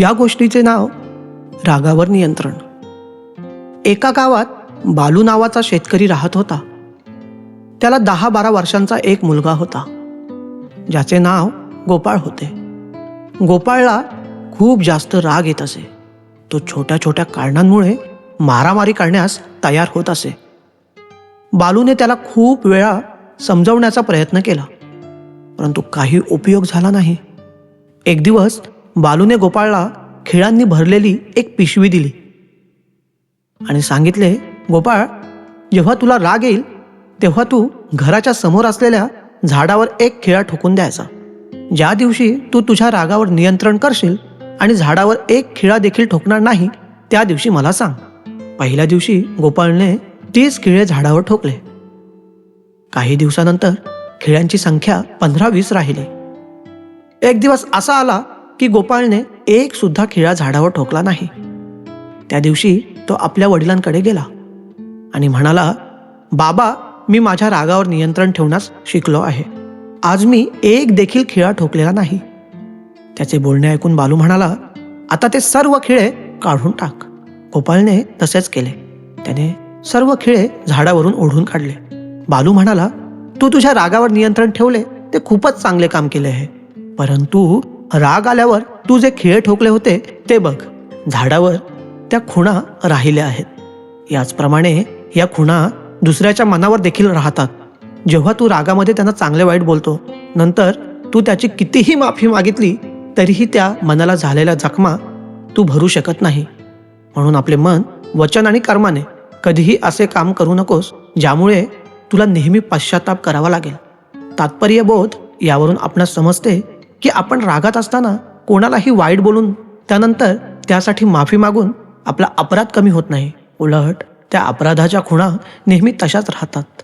या गोष्टीचे नाव रागावर नियंत्रण. एका गावात बालू नावाचा शेतकरी राहत होता. त्याला दहा बारा वर्षांचा एक मुलगा होता. ज्याचे नाव गोपाळ होते. गोपाळला खूप जास्त राग येत असे. तो छोट्या छोट्या कारणांमुळे मारामारी करण्यास तयार होत असे. बालूने त्याला खूप वेळा समजवण्याचा प्रयत्न केला. परंतु काही उपयोग झाला नाही. एक दिवस बालूने गोपाळला खिळांनी भरलेली एक पिशवी दिली. आणि सांगितले गोपाळ जेव्हा तुला राग येईल तेव्हा तू घराच्या समोर असलेल्या झाडावर एक खिळा ठोकून द्यायचा. ज्या दिवशी तू तुझ्या रागावर नियंत्रण करशील आणि झाडावर एक खिळा देखील ठोकणार नाही त्या दिवशी मला सांग. पहिल्या दिवशी गोपाळने तीस खिळे झाडावर ठोकले. काही दिवसानंतर खिळ्यांची संख्या पंधरा वीस राहिली. एक दिवस असा आला की गोपाळने एक सुद्धा खिळा झाडावर ठोकला नाही. त्या दिवशी तो आपल्या वडिलांकडे गेला आणि म्हणाला बाबा मी माझ्या रागावर नियंत्रण ठेवण्यास शिकलो आहे. आज मी एक देखील खिळा ठोकलेला नाही. त्याचे बोलणे ऐकून बालू म्हणाला आता ते सर्व खिळे काढून टाक. गोपाळने तसेच केले. त्याने सर्व खिळे झाडावरून ओढून काढले. बालू म्हणाला तू तुझ्या रागावर नियंत्रण ठेवले ते खूपच चांगले काम केले आहे. परंतु राग आल्यावर तू जे खिळे ठोकले होते ते बघ. झाडावर त्या खुणा राहिल्या आहेत. याचप्रमाणे या खुणा दुसऱ्याच्या मनावर देखील राहतात. जेव्हा तू रागामध्ये त्यांना चांगले वाईट बोलतो नंतर तू त्याची कितीही माफी मागितली तरीही त्या मनाला झालेल्या जखमा तू भरू शकत नाही. म्हणून आपले मन वचन आणि कर्माने कधीही असे काम करू नकोस ज्यामुळे तुला नेहमी पश्चाताप करावा लागेल. तात्पर्य बोध यावरून आपणास समजते की आपण रागात असताना कोणालाही वाईट बोलून त्यानंतर त्यासाठी माफी मागून आपला अपराध कमी होत नाही. उलट त्या अपराधाच्या खुणा नेहमी तशाच राहतात.